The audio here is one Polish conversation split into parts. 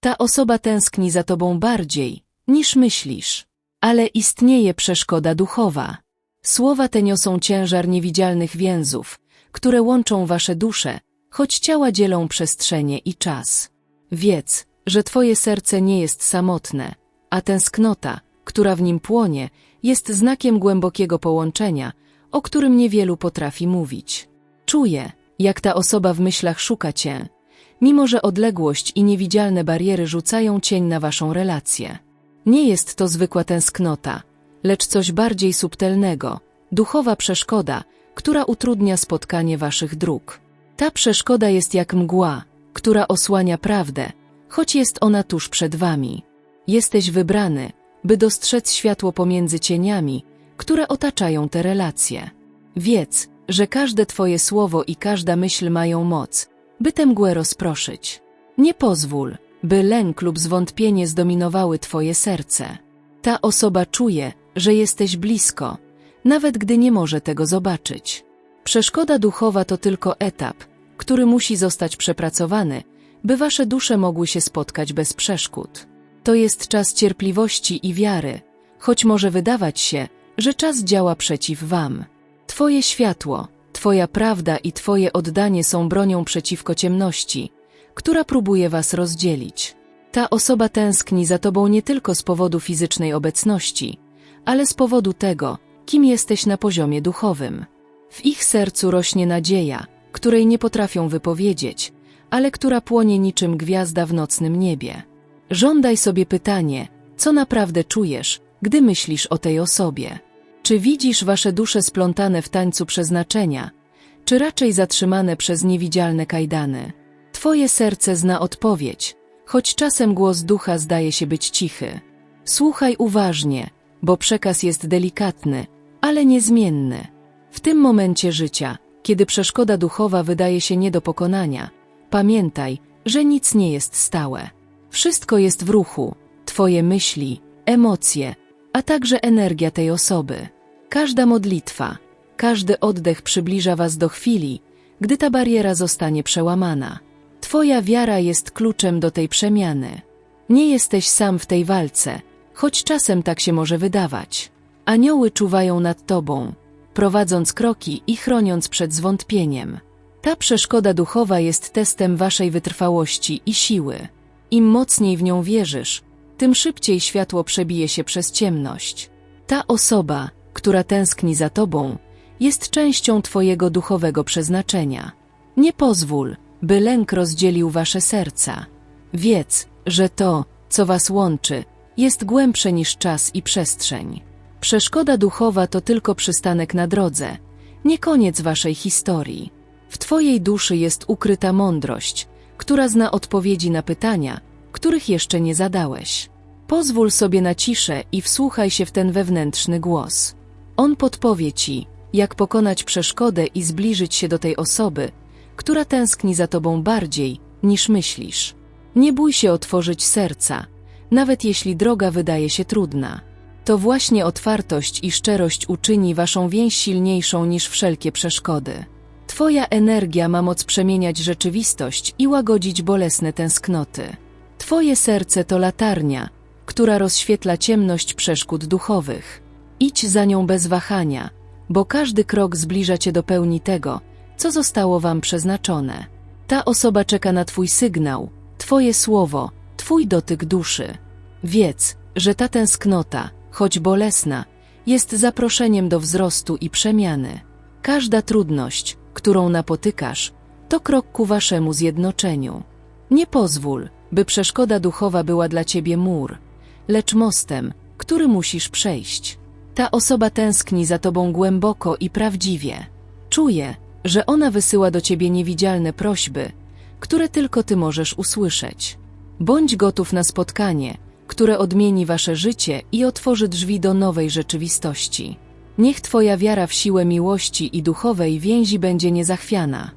Ta osoba tęskni za tobą bardziej, niż myślisz. Ale istnieje przeszkoda duchowa. Słowa te niosą ciężar niewidzialnych więzów, które łączą wasze dusze, choć ciała dzielą przestrzenie i czas. Wiedz, że twoje serce nie jest samotne, a tęsknota, która w nim płonie, jest znakiem głębokiego połączenia, o którym niewielu potrafi mówić. Czuję, jak ta osoba w myślach szuka cię, mimo że odległość i niewidzialne bariery rzucają cień na waszą relację. Nie jest to zwykła tęsknota, lecz coś bardziej subtelnego, duchowa przeszkoda, która utrudnia spotkanie waszych dróg. Ta przeszkoda jest jak mgła, która osłania prawdę, choć jest ona tuż przed wami. Jesteś wybrany, by dostrzec światło pomiędzy cieniami, które otaczają te relacje. Wiedz, że każde twoje słowo i każda myśl mają moc, by tę mgłę rozproszyć. Nie pozwól, by lęk lub zwątpienie zdominowały twoje serce. Ta osoba czuje, że jesteś blisko, nawet gdy nie może tego zobaczyć. Przeszkoda duchowa to tylko etap, który musi zostać przepracowany, by wasze dusze mogły się spotkać bez przeszkód. To jest czas cierpliwości i wiary, choć może wydawać się, że czas działa przeciw wam. Twoje światło, Twoja prawda i Twoje oddanie są bronią przeciwko ciemności, która próbuje was rozdzielić. Ta osoba tęskni za Tobą nie tylko z powodu fizycznej obecności, ale z powodu tego, kim jesteś na poziomie duchowym. W ich sercu rośnie nadzieja, której nie potrafią wypowiedzieć, ale która płonie niczym gwiazda w nocnym niebie. Żądaj sobie pytanie, co naprawdę czujesz, gdy myślisz o tej osobie. Czy widzisz wasze dusze splątane w tańcu przeznaczenia, czy raczej zatrzymane przez niewidzialne kajdany? Twoje serce zna odpowiedź, choć czasem głos ducha zdaje się być cichy. Słuchaj uważnie, bo przekaz jest delikatny, ale niezmienny. W tym momencie życia, kiedy przeszkoda duchowa wydaje się nie do pokonania, pamiętaj, że nic nie jest stałe. Wszystko jest w ruchu, twoje myśli, emocje, a także energia tej osoby. Każda modlitwa, każdy oddech przybliża was do chwili, gdy ta bariera zostanie przełamana. Twoja wiara jest kluczem do tej przemiany. Nie jesteś sam w tej walce, choć czasem tak się może wydawać. Anioły czuwają nad tobą, prowadząc kroki i chroniąc przed zwątpieniem. Ta przeszkoda duchowa jest testem waszej wytrwałości i siły. Im mocniej w nią wierzysz, tym szybciej światło przebije się przez ciemność. Ta osoba, która tęskni za tobą, jest częścią twojego duchowego przeznaczenia. Nie pozwól, by lęk rozdzielił wasze serca. Wiedz, że to, co was łączy, jest głębsze niż czas i przestrzeń. Przeszkoda duchowa to tylko przystanek na drodze, nie koniec waszej historii. W twojej duszy jest ukryta mądrość, która zna odpowiedzi na pytania, których jeszcze nie zadałeś. Pozwól sobie na ciszę i wsłuchaj się w ten wewnętrzny głos. On podpowie ci, jak pokonać przeszkodę i zbliżyć się do tej osoby, która tęskni za tobą bardziej, niż myślisz. Nie bój się otworzyć serca, nawet jeśli droga wydaje się trudna. To właśnie otwartość i szczerość uczyni waszą więź silniejszą niż wszelkie przeszkody. Twoja energia ma moc przemieniać rzeczywistość i łagodzić bolesne tęsknoty. Twoje serce to latarnia, która rozświetla ciemność przeszkód duchowych. Idź za nią bez wahania, bo każdy krok zbliża cię do pełni tego, co zostało wam przeznaczone. Ta osoba czeka na twój sygnał, twoje słowo, twój dotyk duszy. Wiedz, że ta tęsknota, choć bolesna, jest zaproszeniem do wzrostu i przemiany. Każda trudność, którą napotykasz, to krok ku waszemu zjednoczeniu. Nie pozwól, by przeszkoda duchowa była dla ciebie mur, lecz mostem, który musisz przejść. Ta osoba tęskni za tobą głęboko i prawdziwie. Czuje, że ona wysyła do ciebie niewidzialne prośby, które tylko ty możesz usłyszeć. Bądź gotów na spotkanie, które odmieni wasze życie i otworzy drzwi do nowej rzeczywistości. Niech twoja wiara w siłę miłości i duchowej więzi będzie niezachwiana.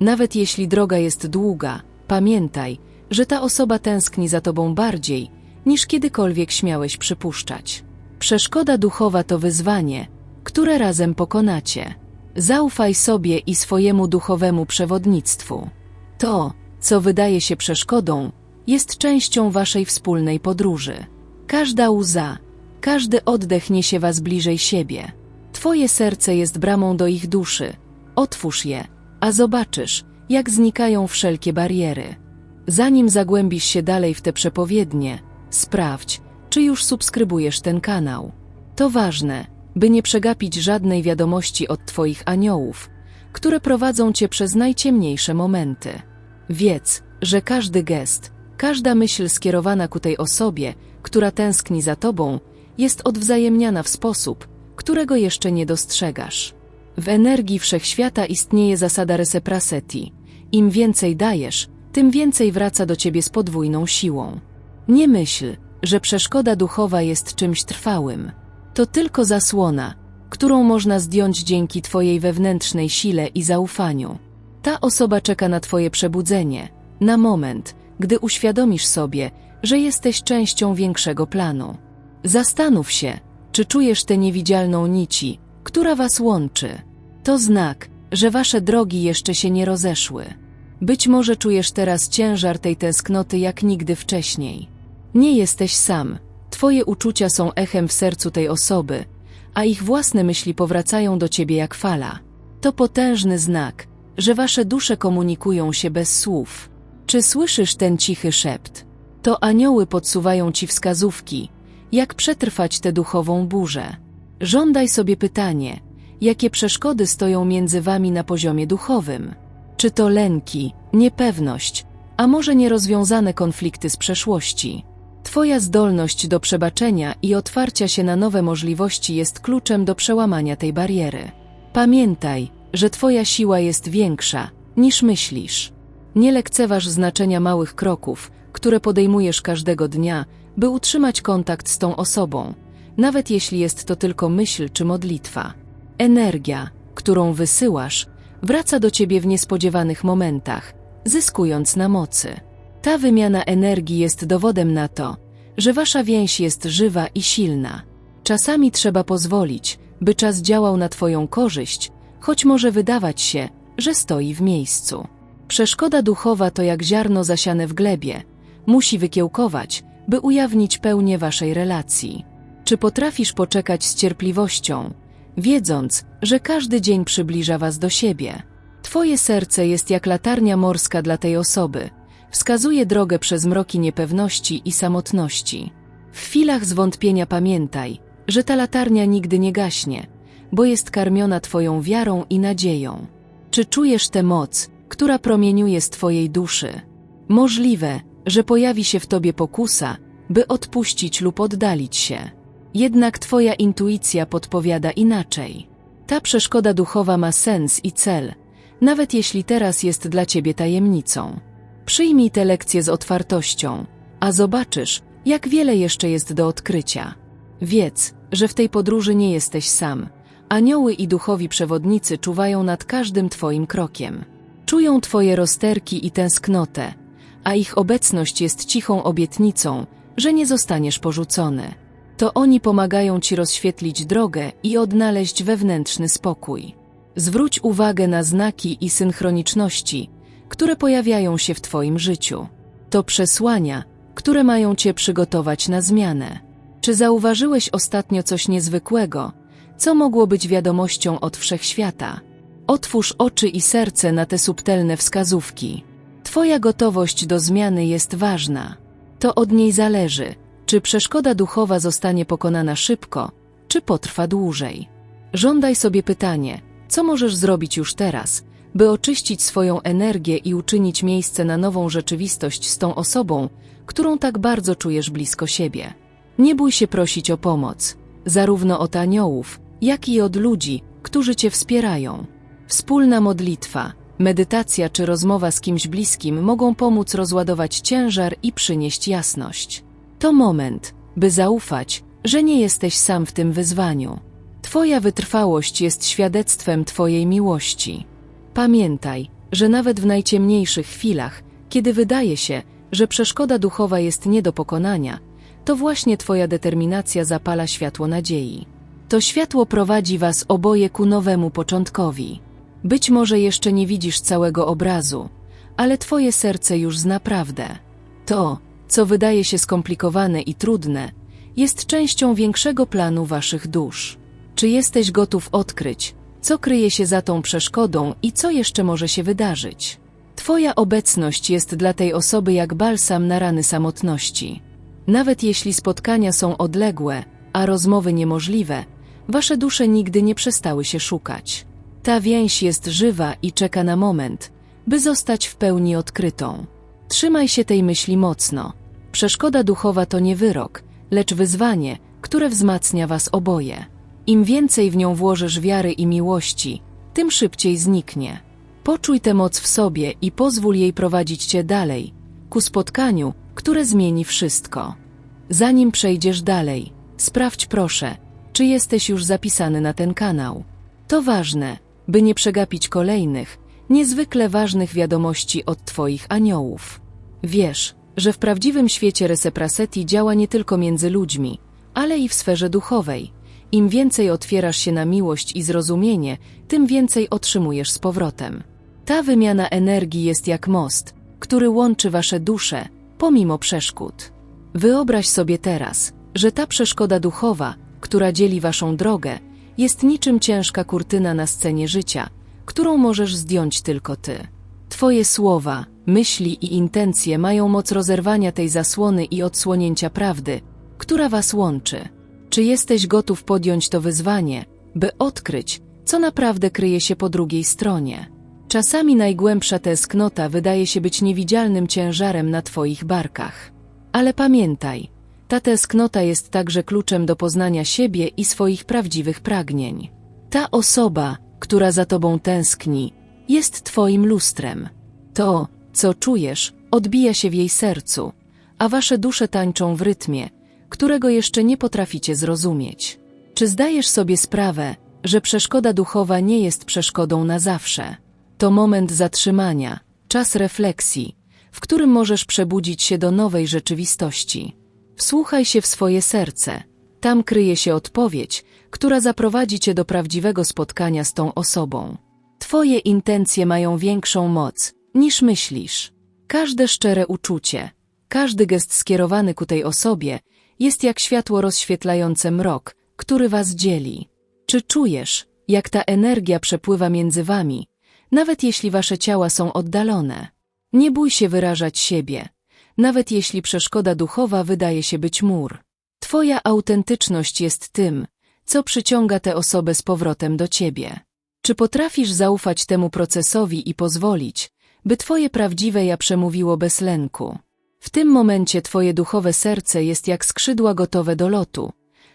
Nawet jeśli droga jest długa, pamiętaj, że ta osoba tęskni za tobą bardziej, niż kiedykolwiek śmiałeś przypuszczać. Przeszkoda duchowa to wyzwanie, które razem pokonacie. Zaufaj sobie i swojemu duchowemu przewodnictwu. To, co wydaje się przeszkodą, jest częścią waszej wspólnej podróży. Każda łza, każdy oddech niesie was bliżej siebie. Twoje serce jest bramą do ich duszy. Otwórz je, a zobaczysz, jak znikają wszelkie bariery. Zanim zagłębisz się dalej w te przepowiednie, sprawdź, czy już subskrybujesz ten kanał. To ważne, by nie przegapić żadnej wiadomości od Twoich aniołów, które prowadzą Cię przez najciemniejsze momenty. Wiedz, że każdy gest, każda myśl skierowana ku tej osobie, która tęskni za Tobą, jest odwzajemniana w sposób, którego jeszcze nie dostrzegasz. W energii wszechświata istnieje zasada reciprocity. Im więcej dajesz, tym więcej wraca do ciebie z podwójną siłą. Nie myśl, że przeszkoda duchowa jest czymś trwałym. To tylko zasłona, którą można zdjąć dzięki twojej wewnętrznej sile i zaufaniu. Ta osoba czeka na twoje przebudzenie, na moment, gdy uświadomisz sobie, że jesteś częścią większego planu. Zastanów się, czy czujesz tę niewidzialną nici, która was łączy. To znak, że wasze drogi jeszcze się nie rozeszły. Być może czujesz teraz ciężar tej tęsknoty jak nigdy wcześniej. Nie jesteś sam, twoje uczucia są echem w sercu tej osoby, a ich własne myśli powracają do ciebie jak fala. To potężny znak, że wasze dusze komunikują się bez słów. Czy słyszysz ten cichy szept? To anioły podsuwają ci wskazówki, jak przetrwać tę duchową burzę. Żądaj sobie pytanie, jakie przeszkody stoją między wami na poziomie duchowym. Czy to lęki, niepewność, a może nierozwiązane konflikty z przeszłości? Twoja zdolność do przebaczenia i otwarcia się na nowe możliwości jest kluczem do przełamania tej bariery. Pamiętaj, że Twoja siła jest większa, niż myślisz. Nie lekceważ znaczenia małych kroków, które podejmujesz każdego dnia, by utrzymać kontakt z tą osobą, nawet jeśli jest to tylko myśl czy modlitwa. Energia, którą wysyłasz, wraca do ciebie w niespodziewanych momentach, zyskując na mocy. Ta wymiana energii jest dowodem na to, że wasza więź jest żywa i silna. Czasami trzeba pozwolić, by czas działał na twoją korzyść, choć może wydawać się, że stoi w miejscu. Przeszkoda duchowa to jak ziarno zasiane w glebie. Musi wykiełkować, by ujawnić pełnię waszej relacji. Czy potrafisz poczekać z cierpliwością, wiedząc, że każdy dzień przybliża was do siebie? Twoje serce jest jak latarnia morska dla tej osoby, wskazuje drogę przez mroki niepewności i samotności. W chwilach zwątpienia pamiętaj, że ta latarnia nigdy nie gaśnie, bo jest karmiona Twoją wiarą i nadzieją. Czy czujesz tę moc, która promieniuje z Twojej duszy? Możliwe, że pojawi się w Tobie pokusa, by odpuścić lub oddalić się. Jednak Twoja intuicja podpowiada inaczej. Ta przeszkoda duchowa ma sens i cel, nawet jeśli teraz jest dla Ciebie tajemnicą. Przyjmij te lekcje z otwartością, a zobaczysz, jak wiele jeszcze jest do odkrycia. Wiedz, że w tej podróży nie jesteś sam. Anioły i duchowi przewodnicy czuwają nad każdym Twoim krokiem. Czują Twoje rozterki i tęsknotę, a ich obecność jest cichą obietnicą, że nie zostaniesz porzucony. To oni pomagają Ci rozświetlić drogę i odnaleźć wewnętrzny spokój. Zwróć uwagę na znaki i synchroniczności, które pojawiają się w Twoim życiu. To przesłania, które mają Cię przygotować na zmianę. Czy zauważyłeś ostatnio coś niezwykłego, co mogło być wiadomością od wszechświata? Otwórz oczy i serce na te subtelne wskazówki. Twoja gotowość do zmiany jest ważna. To od niej zależy, czy przeszkoda duchowa zostanie pokonana szybko, czy potrwa dłużej. Żądaj sobie pytanie, co możesz zrobić już teraz, by oczyścić swoją energię i uczynić miejsce na nową rzeczywistość z tą osobą, którą tak bardzo czujesz blisko siebie. Nie bój się prosić o pomoc, zarówno od aniołów, jak i od ludzi, którzy Cię wspierają. Wspólna modlitwa, medytacja czy rozmowa z kimś bliskim mogą pomóc rozładować ciężar i przynieść jasność. To moment, by zaufać, że nie jesteś sam w tym wyzwaniu. Twoja wytrwałość jest świadectwem Twojej miłości. Pamiętaj, że nawet w najciemniejszych chwilach, kiedy wydaje się, że przeszkoda duchowa jest nie do pokonania, to właśnie Twoja determinacja zapala światło nadziei. To światło prowadzi Was oboje ku nowemu początkowi. Być może jeszcze nie widzisz całego obrazu, ale Twoje serce już zna prawdę. To, co wydaje się skomplikowane i trudne, jest częścią większego planu waszych dusz. Czy jesteś gotów odkryć, co kryje się za tą przeszkodą i co jeszcze może się wydarzyć? Twoja obecność jest dla tej osoby jak balsam na rany samotności. Nawet jeśli spotkania są odległe, a rozmowy niemożliwe, wasze dusze nigdy nie przestały się szukać. Ta więź jest żywa i czeka na moment, by zostać w pełni odkrytą. Trzymaj się tej myśli mocno. Przeszkoda duchowa to nie wyrok, lecz wyzwanie, które wzmacnia was oboje. Im więcej w nią włożysz wiary i miłości, tym szybciej zniknie. Poczuj tę moc w sobie i pozwól jej prowadzić cię dalej, ku spotkaniu, które zmieni wszystko. Zanim przejdziesz dalej, sprawdź proszę, czy jesteś już zapisany na ten kanał. To ważne, by nie przegapić kolejnych, niezwykle ważnych wiadomości od Twoich aniołów. Wiesz, że w prawdziwym świecie reciprocity działa nie tylko między ludźmi, ale i w sferze duchowej. Im więcej otwierasz się na miłość i zrozumienie, tym więcej otrzymujesz z powrotem. Ta wymiana energii jest jak most, który łączy wasze dusze, pomimo przeszkód. Wyobraź sobie teraz, że ta przeszkoda duchowa, która dzieli waszą drogę, jest niczym ciężka kurtyna na scenie życia, którą możesz zdjąć tylko ty. Twoje słowa, myśli i intencje mają moc rozerwania tej zasłony i odsłonięcia prawdy, która was łączy. Czy jesteś gotów podjąć to wyzwanie, by odkryć, co naprawdę kryje się po drugiej stronie? Czasami najgłębsza tęsknota wydaje się być niewidzialnym ciężarem na twoich barkach. Ale pamiętaj, ta tęsknota jest także kluczem do poznania siebie i swoich prawdziwych pragnień. Ta osoba, która za tobą tęskni, jest twoim lustrem. To, co czujesz, odbija się w jej sercu, a wasze dusze tańczą w rytmie, którego jeszcze nie potraficie zrozumieć. Czy zdajesz sobie sprawę, że przeszkoda duchowa nie jest przeszkodą na zawsze? To moment zatrzymania, czas refleksji, w którym możesz przebudzić się do nowej rzeczywistości. Wsłuchaj się w swoje serce. Tam kryje się odpowiedź, która zaprowadzi cię do prawdziwego spotkania z tą osobą. Twoje intencje mają większą moc, niż myślisz. Każde szczere uczucie, każdy gest skierowany ku tej osobie jest jak światło rozświetlające mrok, który was dzieli. Czy czujesz, jak ta energia przepływa między wami, nawet jeśli wasze ciała są oddalone? Nie bój się wyrażać siebie, nawet jeśli przeszkoda duchowa wydaje się być mur. Twoja autentyczność jest tym, co przyciąga tę osobę z powrotem do ciebie. Czy potrafisz zaufać temu procesowi i pozwolić, by twoje prawdziwe ja przemówiło bez lęku? W tym momencie twoje duchowe serce jest jak skrzydła gotowe do lotu,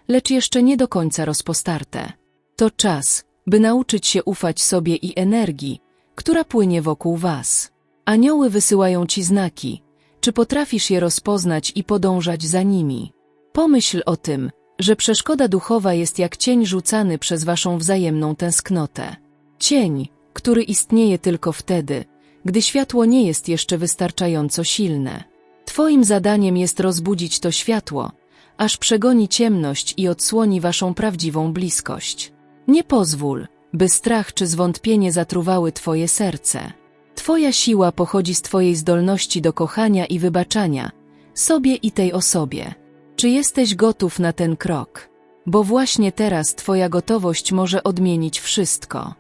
lecz jeszcze nie do końca rozpostarte. To czas, by nauczyć się ufać sobie i energii, która płynie wokół was. Anioły wysyłają ci znaki, czy potrafisz je rozpoznać i podążać za nimi? Pomyśl o tym, że przeszkoda duchowa jest jak cień rzucany przez waszą wzajemną tęsknotę. Cień, który istnieje tylko wtedy, gdy światło nie jest jeszcze wystarczająco silne. Twoim zadaniem jest rozbudzić to światło, aż przegoni ciemność i odsłoni waszą prawdziwą bliskość. Nie pozwól, by strach czy zwątpienie zatruwały twoje serce. Twoja siła pochodzi z Twojej zdolności do kochania i wybaczania, sobie i tej osobie. Czy jesteś gotów na ten krok? Bo właśnie teraz Twoja gotowość może odmienić wszystko.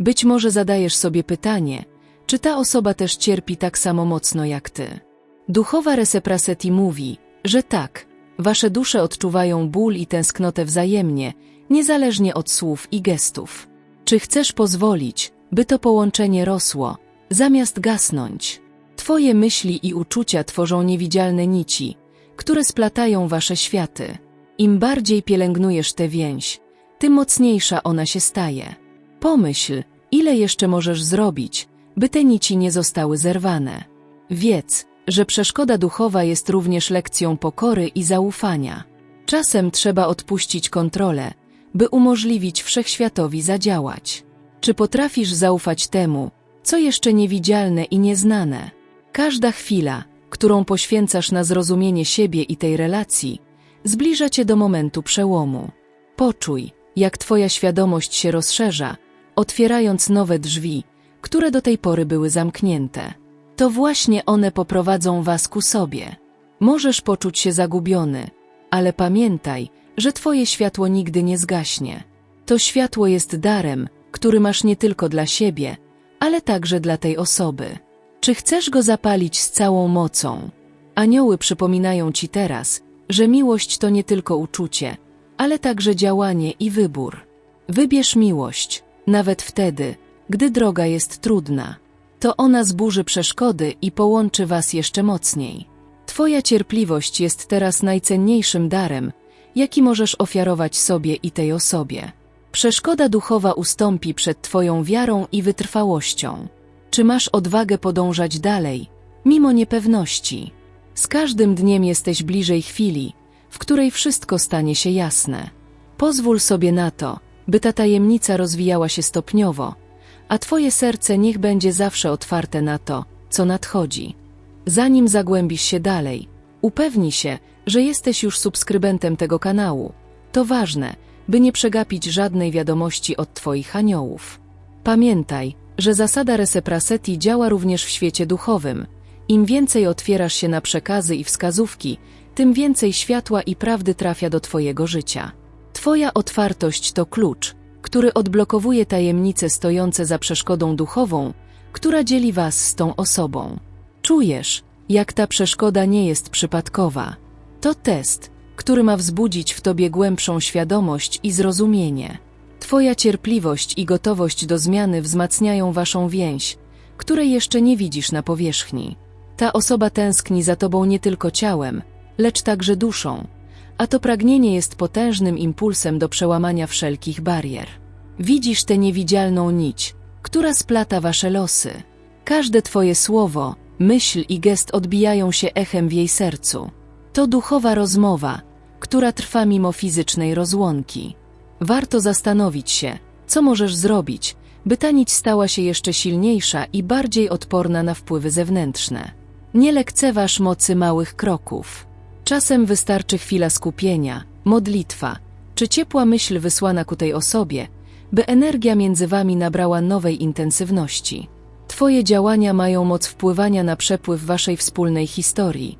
Być może zadajesz sobie pytanie, czy ta osoba też cierpi tak samo mocno jak Ty? Duchowa Reciprocity mówi, że tak, Wasze dusze odczuwają ból i tęsknotę wzajemnie, niezależnie od słów i gestów. Czy chcesz pozwolić, by to połączenie rosło, zamiast gasnąć. Twoje myśli i uczucia tworzą niewidzialne nici, które splatają wasze światy. Im bardziej pielęgnujesz tę więź, tym mocniejsza ona się staje. Pomyśl, ile jeszcze możesz zrobić, by te nici nie zostały zerwane. Wiedz, że przeszkoda duchowa jest również lekcją pokory i zaufania. Czasem trzeba odpuścić kontrolę, by umożliwić wszechświatowi zadziałać. Czy potrafisz zaufać temu, co jeszcze niewidzialne i nieznane. Każda chwila, którą poświęcasz na zrozumienie siebie i tej relacji, zbliża cię do momentu przełomu. Poczuj, jak twoja świadomość się rozszerza, otwierając nowe drzwi, które do tej pory były zamknięte. To właśnie one poprowadzą was ku sobie. Możesz poczuć się zagubiony, ale pamiętaj, że Twoje światło nigdy nie zgaśnie. To światło jest darem, który masz nie tylko dla siebie, ale także dla tej osoby. Czy chcesz go zapalić z całą mocą? Anioły przypominają Ci teraz, że miłość to nie tylko uczucie, ale także działanie i wybór. Wybierz miłość, nawet wtedy, gdy droga jest trudna. To ona zburzy przeszkody i połączy Was jeszcze mocniej. Twoja cierpliwość jest teraz najcenniejszym darem, jaki możesz ofiarować sobie i tej osobie. Przeszkoda duchowa ustąpi przed Twoją wiarą i wytrwałością. Czy masz odwagę podążać dalej, mimo niepewności? Z każdym dniem jesteś bliżej chwili, w której wszystko stanie się jasne. Pozwól sobie na to, by ta tajemnica rozwijała się stopniowo, a Twoje serce niech będzie zawsze otwarte na to, co nadchodzi. Zanim zagłębisz się dalej, upewnij się, że jesteś już subskrybentem tego kanału. To ważne, by nie przegapić żadnej wiadomości od Twoich aniołów. Pamiętaj, że zasada reciprocity działa również w świecie duchowym. Im więcej otwierasz się na przekazy i wskazówki, tym więcej światła i prawdy trafia do Twojego życia. Twoja otwartość to klucz, który odblokowuje tajemnice stojące za przeszkodą duchową, która dzieli Was z tą osobą. Czujesz, jak ta przeszkoda nie jest przypadkowa. To test, który ma wzbudzić w Tobie głębszą świadomość i zrozumienie. Twoja cierpliwość i gotowość do zmiany wzmacniają Waszą więź, której jeszcze nie widzisz na powierzchni. Ta osoba tęskni za Tobą nie tylko ciałem, lecz także duszą, a to pragnienie jest potężnym impulsem do przełamania wszelkich barier. Widzisz tę niewidzialną nić, która splata Wasze losy. Każde Twoje słowo, myśl i gest odbijają się echem w jej sercu. To duchowa rozmowa, która trwa mimo fizycznej rozłąki. Warto zastanowić się, co możesz zrobić, by ta nić stała się jeszcze silniejsza i bardziej odporna na wpływy zewnętrzne. Nie lekceważ mocy małych kroków. Czasem wystarczy chwila skupienia, modlitwa, czy ciepła myśl wysłana ku tej osobie, by energia między wami nabrała nowej intensywności. Twoje działania mają moc wpływania na przepływ waszej wspólnej historii,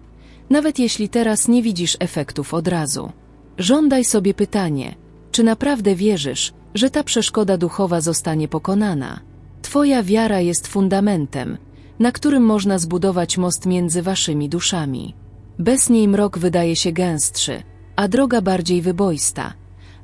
nawet jeśli teraz nie widzisz efektów od razu. Żądaj sobie pytanie, czy naprawdę wierzysz, że ta przeszkoda duchowa zostanie pokonana? Twoja wiara jest fundamentem, na którym można zbudować most między waszymi duszami. Bez niej mrok wydaje się gęstszy, a droga bardziej wyboista,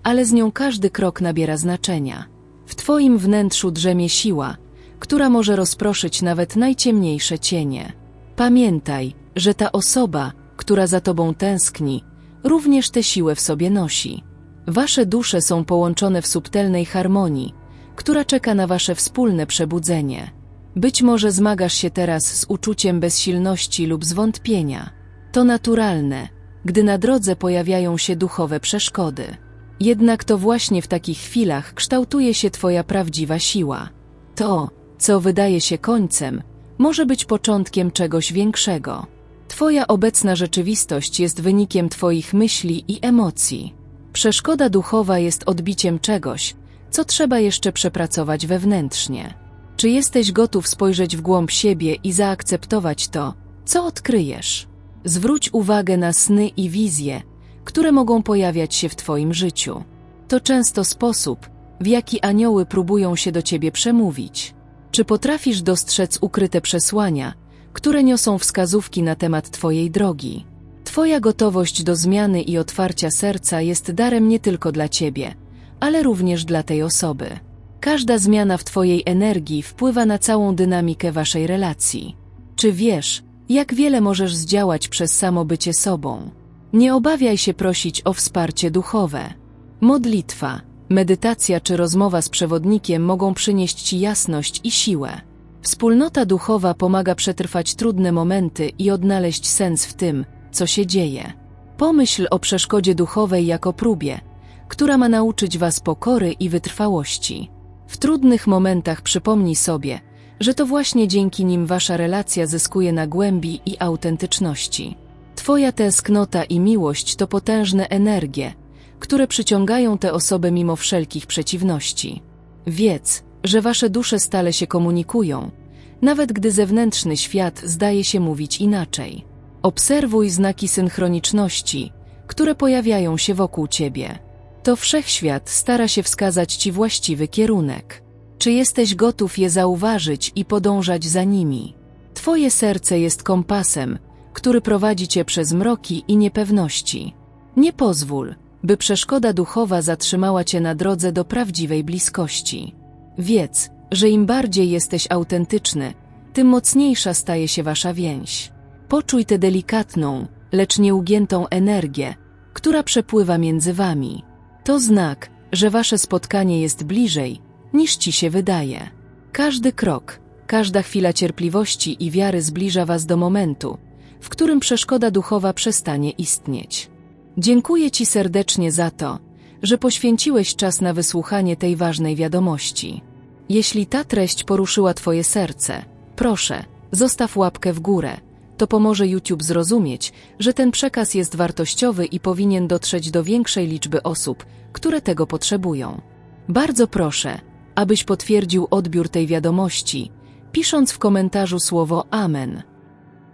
ale z nią każdy krok nabiera znaczenia. W Twoim wnętrzu drzemie siła, która może rozproszyć nawet najciemniejsze cienie. Pamiętaj, że ta osoba, która za Tobą tęskni, również tę siłę w sobie nosi. Wasze dusze są połączone w subtelnej harmonii, która czeka na Wasze wspólne przebudzenie. Być może zmagasz się teraz z uczuciem bezsilności lub zwątpienia. To naturalne, gdy na drodze pojawiają się duchowe przeszkody. Jednak to właśnie w takich chwilach kształtuje się Twoja prawdziwa siła. To, co wydaje się końcem, może być początkiem czegoś większego. Twoja obecna rzeczywistość jest wynikiem Twoich myśli i emocji. Przeszkoda duchowa jest odbiciem czegoś, co trzeba jeszcze przepracować wewnętrznie. Czy jesteś gotów spojrzeć w głąb siebie i zaakceptować to, co odkryjesz? Zwróć uwagę na sny i wizje, które mogą pojawiać się w Twoim życiu. To często sposób, w jaki anioły próbują się do Ciebie przemówić. Czy potrafisz dostrzec ukryte przesłania, które niosą wskazówki na temat Twojej drogi? Twoja gotowość do zmiany i otwarcia serca jest darem nie tylko dla Ciebie, ale również dla tej osoby. Każda zmiana w Twojej energii wpływa na całą dynamikę Waszej relacji. Czy wiesz, jak wiele możesz zdziałać przez samo bycie sobą? Nie obawiaj się prosić o wsparcie duchowe. Modlitwa, medytacja czy rozmowa z przewodnikiem mogą przynieść Ci jasność i siłę. Wspólnota duchowa pomaga przetrwać trudne momenty i odnaleźć sens w tym, co się dzieje. Pomyśl o przeszkodzie duchowej jako próbie, która ma nauczyć Was pokory i wytrwałości. W trudnych momentach przypomnij sobie, że to właśnie dzięki nim Wasza relacja zyskuje na głębi i autentyczności. Twoja tęsknota i miłość to potężne energie, które przyciągają tę osobę mimo wszelkich przeciwności. Wiedz, że Wasze dusze stale się komunikują, nawet gdy zewnętrzny świat zdaje się mówić inaczej. Obserwuj znaki synchroniczności, które pojawiają się wokół ciebie. To wszechświat stara się wskazać ci właściwy kierunek. Czy jesteś gotów je zauważyć i podążać za nimi? Twoje serce jest kompasem, który prowadzi cię przez mroki i niepewności. Nie pozwól, by przeszkoda duchowa zatrzymała cię na drodze do prawdziwej bliskości. Wiedz, że im bardziej jesteś autentyczny, tym mocniejsza staje się wasza więź. Poczuj tę delikatną, lecz nieugiętą energię, która przepływa między wami. To znak, że wasze spotkanie jest bliżej, niż ci się wydaje. Każdy krok, każda chwila cierpliwości i wiary zbliża was do momentu, w którym przeszkoda duchowa przestanie istnieć. Dziękuję Ci serdecznie za to, że poświęciłeś czas na wysłuchanie tej ważnej wiadomości. Jeśli ta treść poruszyła Twoje serce, proszę, zostaw łapkę w górę. To pomoże YouTube zrozumieć, że ten przekaz jest wartościowy i powinien dotrzeć do większej liczby osób, które tego potrzebują. Bardzo proszę, abyś potwierdził odbiór tej wiadomości, pisząc w komentarzu słowo Amen.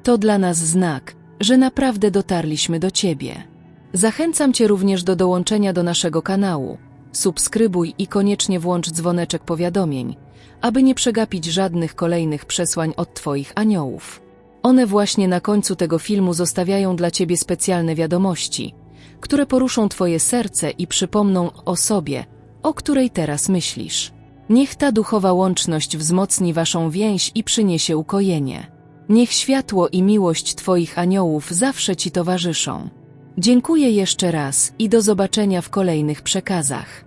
To dla nas znak, że naprawdę dotarliśmy do Ciebie. Zachęcam Cię również do dołączenia do naszego kanału. Subskrybuj i koniecznie włącz dzwoneczek powiadomień, aby nie przegapić żadnych kolejnych przesłań od Twoich aniołów. One właśnie na końcu tego filmu zostawiają dla Ciebie specjalne wiadomości, które poruszą Twoje serce i przypomną o sobie, o której teraz myślisz. Niech ta duchowa łączność wzmocni Waszą więź i przyniesie ukojenie. Niech światło i miłość Twoich aniołów zawsze Ci towarzyszą. Dziękuję jeszcze raz i do zobaczenia w kolejnych przekazach.